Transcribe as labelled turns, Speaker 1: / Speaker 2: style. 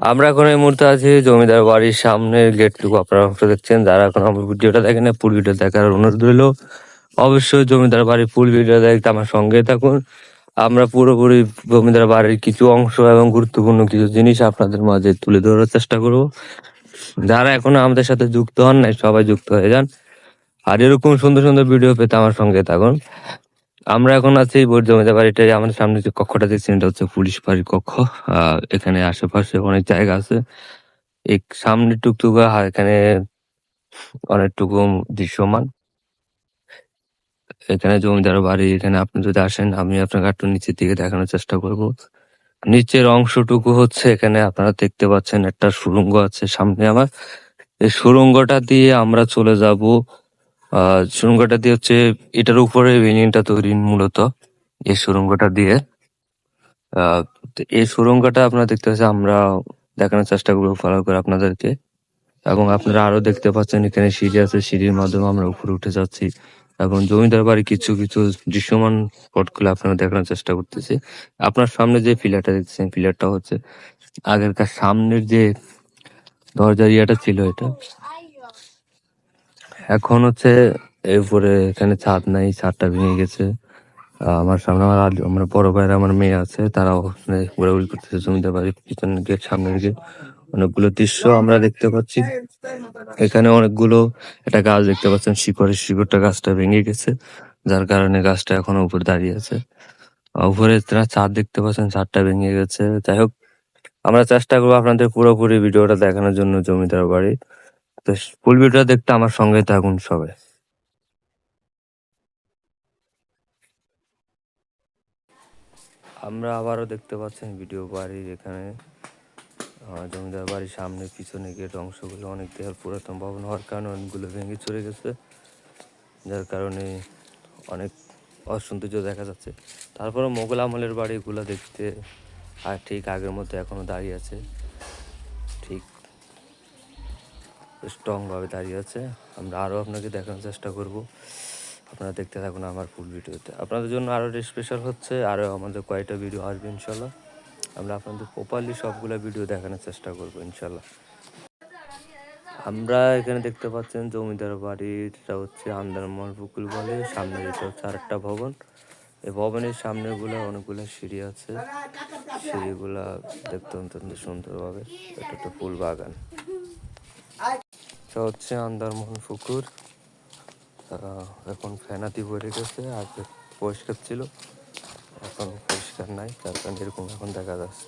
Speaker 1: আমরা এখন এই মুহূর্তে আছি জমিদার বাড়ির সামনের গেটটুকু। আপনারা দেখছেন, যারা এখন আমার ভিডিওটা দেখেন না ফুল ভিডিও দেখার অনুরোধ রইল। অবশ্যই জমিদার বাড়ির ফুল ভিডিও দেখতে আমার সঙ্গে থাকুন। আমরা পুরোপুরি জমিদার বাড়ির কিছু অংশ এবং গুরুত্বপূর্ণ কিছু জিনিস আপনাদের মাঝে তুলে ধরার চেষ্টা করব। যারা এখনও আমাদের সাথে যুক্ত হন নাই, সবাই যুক্ত হয়ে যান। আর এরকম সুন্দর সুন্দর ভিডিও পেতে আমার সঙ্গে থাকুন। আমরা এখন আছি জমিদার বাড়িটাই আমাদের সামনে যে কক্ষটা দেখছেন, এটা হচ্ছে পুলিশ বাড়ির কক্ষ। এখানে আশেপাশে অনেক জায়গা আছে। এক সামনে টুকটুকা এখানে অনেকটুকু দৃশ্যমান। এখানে জমিদার বাড়ি, এখানে আপনি যদি আসেন, আমি আপনাকে একটু নিচের দিকে দেখানোর চেষ্টা করব। নিচের অংশটুকু হচ্ছে এখানে আপনারা দেখতে পাচ্ছেন, একটা সুরঙ্গ আছে সামনে আমার। এই সুরঙ্গটা দিয়ে আমরা চলে যাব আহ সুড়ঙ্গটা দিয়ে হচ্ছে এটার উপরে বিল্ডিংটা তৈরি মূলত, এই সুড়ঙ্গটা দিয়ে। এই সুড়ঙ্গটা আপনারা দেখতে পাচ্ছেন, আমরা দেখানোর চেষ্টা করব ফলো করে আপনাদেরকে। এবং আপনারা আরও দেখতে পাচ্ছেন, এখানে সিঁড়ি আছে, সিঁড়ির মাধ্যমে আমরা উপরে উঠে যাচ্ছি। এবং জমিদার বাড়ি কিছু কিছু দৃশ্যমান স্পটগুলো আপনারা দেখানোর চেষ্টা করতেছি। আপনার সামনে যে পিলারটা দেখতেছেন, পিলারটা হচ্ছে আগেরকার সামনের যে দরজার ইয়াটা ছিল এটা। এখন হচ্ছে এরপরে এখানে ছাদ নাই, ছাদটা ভেঙে গেছে। আমার সামনে আমার আমার বড় ভাইয়ের আমার মেয়ে আছে, তারাও ঘোরাঘুরি করতেছে জমিদার বাড়ির পিছনের গেট, সামনের গেট। অনেকগুলো দৃশ্য আমরা দেখতে পাচ্ছি। এখানে অনেকগুলো একটা গাছ দেখতে পাচ্ছেন, শিকড়ের শিকড়টা গাছটা ভেঙে গেছে, যার কারণে গাছটা এখনও উপরে দাঁড়িয়ে আছে। উপরে তারা ছাদ দেখতে পাচ্ছেন, ছাদটা ভেঙে গেছে। যাই হোক, আমরা চেষ্টা করব আপনাদের পুরোপুরি ভিডিওটা দেখানোর জন্য জমিদার বাড়ি। তো ফুল ভিডিওটা দেখতে আমার সঙ্গে থাকুন সবাই। আমরা আবারও দেখতে পাচ্ছেন ভিডিও বাড়ির এখানে। জমিদার বাড়ির সামনে, পিছনে গেট অংশগুলো অনেক দেয়াল পুরাতন ভবন হওয়ার কারণে অনেকগুলো ভেঙে চলে গেছে। যার কারণে অনেক অসৌন্দর্য দেখা যাচ্ছে। তারপরে মোগল আমলের বাড়িগুলো দেখতে, আর ঠিক আগের মতো এখনও দাঁড়িয়ে আছে ঠিক স্ট্রং ভাবে দাঁড়িয়ে আছে। আমরা আরও আপনাকে দেখানোর চেষ্টা করব। আপনারা দেখতে থাকুন আমার ফুল ভিডিওতে। আপনাদের জন্য আরও স্পেশাল হচ্ছে আরও আমাদের কয়েকটা ভিডিও আসবে ইনশাল্লাহ। আমরা আপনাদের প্রপারলি সবগুলো ভিডিও দেখানোর চেষ্টা করব ইনশাল্লাহ। আমরা এখানে দেখতে পাচ্ছেন জমিদার বাড়িটা হচ্ছে আন্দারমহল পুকুল বলে, সামনে এটা হচ্ছে আরেকটা ভবন। এই ভবনের সামনেগুলো অনেকগুলো সিঁড়ি আছে। সিঁড়িগুলা দেখতে অত্যন্ত সুন্দরভাবে। এটা একটা ফুল বাগান। এটা হচ্ছে আন্দারমোহন পুকুর এখন ফেনাতি ভরে গেছে, আগে পরিষ্কার ছিল, এখন পরিষ্কার নাই, তার কারণে এরকম এখন দেখা যাচ্ছে।